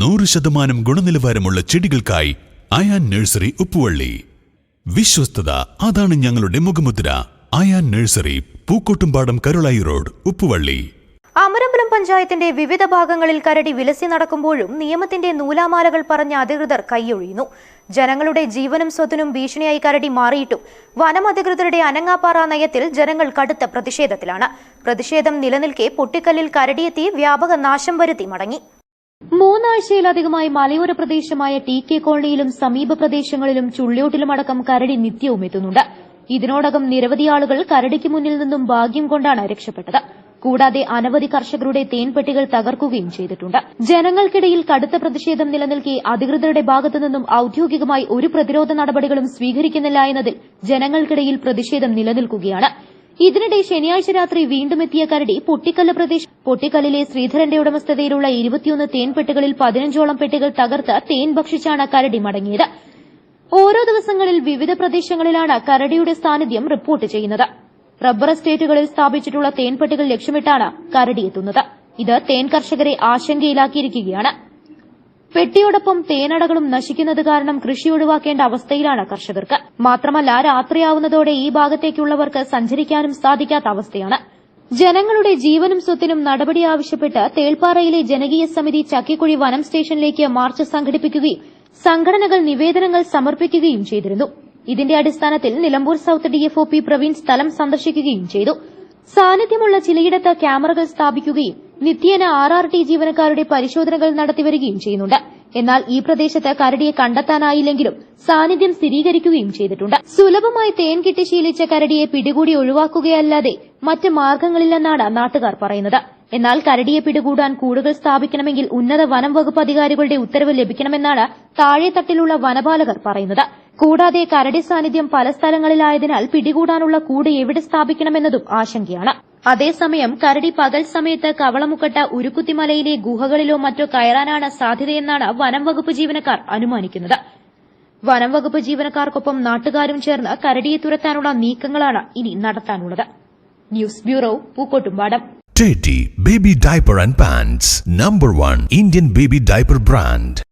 നൂറ് ശതമാനം ഗുണനിലവാരമുള്ള ചെടികൾക്കായി അയാൻ നഴ്സറി ഉപ്പുവള്ളി. വിശ്വസ്തത അതാണ് ഞങ്ങളുടെ മുഖമുദ്ര. Ayan nursery Pookkottumpadam Karulai road Uppuvalli. Amarambalam പഞ്ചായത്തിന്റെ വിവിധ ഭാഗങ്ങളിൽ കരടി വിലസി നടക്കുമ്പോഴും നിയമത്തിന്റെ നൂലാമാലകൾ പറഞ്ഞ അധികൃതർ കൈയൊഴിയുന്നു. ജനങ്ങളുടെ ജീവനും സ്വത്തിനും ഭീഷണിയായി കരടി മാറിയിട്ടും വനം അധികൃതരുടെ അനങ്ങാപ്പാറ നയത്തിൽ ജനങ്ങൾ കടുത്ത പ്രതിഷേധത്തിലാണ്. പ്രതിഷേധം നിലനിൽക്കെ പൊട്ടിക്കല്ലിൽ കരടിയെത്തി വ്യാപക നാശം വരുത്തി മടങ്ങി. മൂന്നാഴ്ചയിലധികമായി മലയോര പ്രദേശമായ ടി കെ കോളനിയിലും സമീപ പ്രദേശങ്ങളിലും ചുള്ളിയോട്ടിലുമടക്കം കരടി നിത്യവും എത്തുന്നുണ്ട്. ഇതിനോടകം നിരവധി ആളുകൾ കരടിക്ക് മുന്നിൽ നിന്നും ഭാഗ്യം കൊണ്ടാണ് രക്ഷപ്പെട്ടത്. കൂടാതെ അനവധി കർഷകരുടെ തേൻപെട്ടികൾ തകർക്കുകയും ചെയ്തിട്ടുണ്ട്. ജനങ്ങൾക്കിടയിൽ കടുത്ത പ്രതിഷേധം നിലനിൽക്കെ അധികൃതരുടെ ഭാഗത്തു നിന്നും ഔദ്യോഗികമായി ഒരു പ്രതിരോധ നടപടികളും സ്വീകരിക്കുന്നില്ല എന്നതിൽ ജനങ്ങൾക്കിടയിൽ പ്രതിഷേധം നിലനിൽക്കുകയാണ്. ഇതിനിടെ ശനിയാഴ്ച രാത്രി വീണ്ടും എത്തിയ കരടി പൊട്ടിക്കല്ല് പ്രദേശം പൊട്ടിക്കല്ലിലെ ശ്രീധരന്റെ ഉടമസ്ഥതയിലുള്ള ഇരുപത്തിയൊന്ന് തേൻപെട്ടികളിൽ പതിനഞ്ചോളം പെട്ടികൾ തകർത്ത് തേൻ ഭക്ഷിച്ചാണ് കരടി മടങ്ങിയത്. ഓരോ ദിവസങ്ങളിൽ വിവിധ പ്രദേശങ്ങളിലാണ് കരടിയുടെ സാന്നിധ്യം റിപ്പോർട്ട് ചെയ്യുന്നത്. റബ്ബർ എസ്റ്റേറ്റുകളിൽ സ്ഥാപിച്ചിട്ടുള്ള തേൻപെട്ടികൾ ലക്ഷ്യമിട്ടാണ് കരടി എത്തുന്നത്. ഇത് തേൻ കർഷകരെ ആശങ്കയിലാക്കിയിരിക്കുകയാണ്. പെട്ടിയോടൊപ്പം തേനടകളും നശിക്കുന്നത് കാരണം കൃഷി ഒഴിവാക്കേണ്ട അവസ്ഥയിലാണ് കർഷകർക്ക്. മാത്രമല്ല രാത്രിയാവുന്നതോടെ ഈ ഭാഗത്തേക്കുള്ളവർക്ക് സഞ്ചരിക്കാനും സാധിക്കാത്ത അവസ്ഥയാണ്. ജനങ്ങളുടെ ജീവനും സ്വത്തിനും നടപടി ആവശ്യപ്പെട്ട് തേൾപ്പാറയിലെ ജനകീയ സമിതി ചക്കിക്കുഴി വനം സ്റ്റേഷനിലേക്ക് മാർച്ച് സംഘടിപ്പിക്കുകയും സംഘടനകൾ നിവേദനങ്ങൾ സമർപ്പിക്കുകയും ചെയ്തിരുന്നു. ഇതിന്റെ അടിസ്ഥാനത്തിൽ നിലമ്പൂർ സൌത്ത് ഡിഎഫ്ഒപി പ്രവീൺ സ്ഥലം സന്ദർശിക്കുകയും ചെയ്തു. സാന്നിധ്യമുള്ള ചിലയിടത്ത് ക്യാമറകൾ സ്ഥാപിക്കുകയും നിത്യേന ആർ ആർ ടി ജീവനക്കാരുടെ പരിശോധനകൾ നടത്തിവരികയും ചെയ്യുന്നുണ്ട്. എന്നാൽ ഈ പ്രദേശത്ത് കരടിയെ കണ്ടെത്താനായില്ലെങ്കിലും സാന്നിധ്യം സ്ഥിരീകരിക്കുകയും ചെയ്തിട്ടുണ്ട്. സുലഭമായി തേൻ കിട്ടി ശീലിച്ച കരടിയെ പിടികൂടി ഒഴിവാക്കുകയല്ലാതെ മറ്റ് മാർഗങ്ങളില്ലെന്നാണ് നാട്ടുകാർ പറയുന്നത്. എന്നാൽ കരടിയെ പിടികൂടാൻ കൂടുകൾ സ്ഥാപിക്കണമെങ്കിൽ ഉന്നത വനം വകുപ്പ് അധികാരികളുടെ ഉത്തരവ് ലഭിക്കണമെന്നാണ് താഴെത്തട്ടിലുള്ള വനപാലകർ പറയുന്നത്. കൂടാതെ കരടി സാന്നിധ്യം പല സ്ഥലങ്ങളിലായതിനാൽ പിടികൂടാനുള്ള കൂട് എവിടെ സ്ഥാപിക്കണമെന്നതും ആശങ്കയാണ്. അതേസമയം കരടി പകൽ സമയത്ത് കവളമുക്കട്ട ഉരുക്കുത്തിമലയിലെ ഗുഹകളിലോ മറ്റോ കയറാനാണ് സാധ്യതയെന്നാണ് വനം വകുപ്പ് ജീവനക്കാർ അനുമാനിക്കുന്നത്. വനം വകുപ്പ് ജീവനക്കാർക്കൊപ്പം നാട്ടുകാരും ചേർന്ന് കരടിയെ തുരത്താനുള്ള നീക്കങ്ങളാണ് ഇനി നടത്താനുള്ളത്. News bureau Pookkottumpadam. Teddy baby Diaper and Pants, number one Indian baby diaper brand.